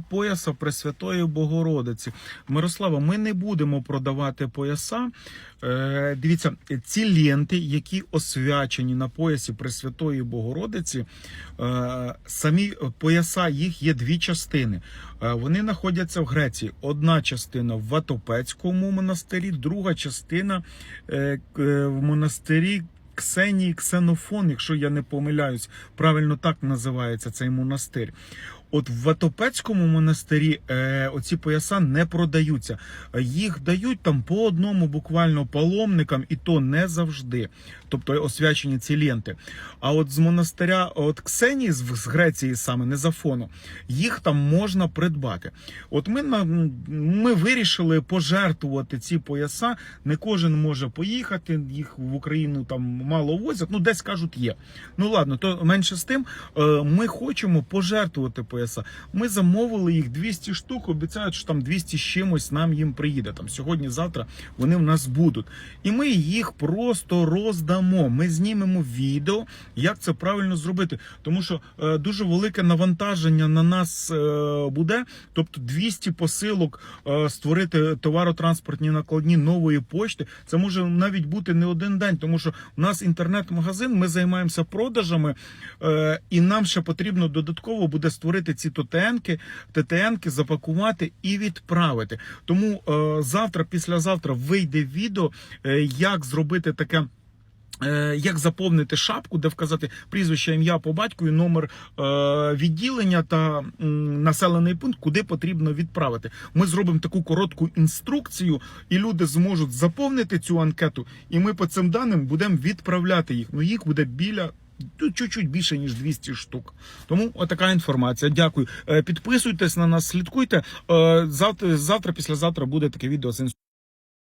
Пояса Пресвятої Богородиці. Мирослава, ми не будемо продавати пояса. Е, дивіться, ці ленти, які освячені на поясі Пресвятої Богородиці, е, самі пояса їх є дві частини. Е, вони знаходяться в Греції. Одна частина в Ватопецькому монастирі, друга частина е, е, в монастирі. Ксенії Ксенофон, якщо я не помиляюсь, правильно так називається цей монастир. От в Ватопецькому монастирі е, оці пояса не продаються. Їх дають там по одному буквально паломникам, і то не завжди. Тобто освячені ці ленти. А от з монастиря от Ксенії з, Греції саме не з Афону, їх там можна придбати. От ми ми вирішили пожертвувати ці пояса. Не кожен може поїхати. Їх в Україну там мало возять. Ну десь кажуть є. Ну ладно, то менше з тим. е, Ми хочемо пожертвувати пояса. Ми замовили їх 200 штук. Обіцяють, що там 200 з чимось нам їм приїде. Там сьогодні, завтра вони в нас будуть. І ми їх просто роздамо. Ми знімемо відео, як це правильно зробити. Тому що е, дуже велике навантаження на нас е, буде. Тобто 200 посилок створити товаротранспортні накладні нової почти. Це може навіть бути не один день, тому що у нас інтернет-магазин, ми займаємося продажами, е, і нам ще потрібно додатково буде створити ці ТТНки, ТТНки, запакувати і відправити. Тому е, завтра, післязавтра вийде відео, е, як зробити таке. Е, Як заповнити шапку, де вказати прізвище, ім'я по батькові, номер е, відділення та населений пункт, куди потрібно відправити. Ми зробимо таку коротку інструкцію, і люди зможуть заповнити цю анкету, і ми по цим даним будемо відправляти їх. Ну їх буде біля. ну, Чуть-чуть більше ніж 200 штук. Тому отака інформація. Дякую. Е, Підписуйтесь на нас, слідкуйте. Завтра, завтра, післязавтра буде таке відео з.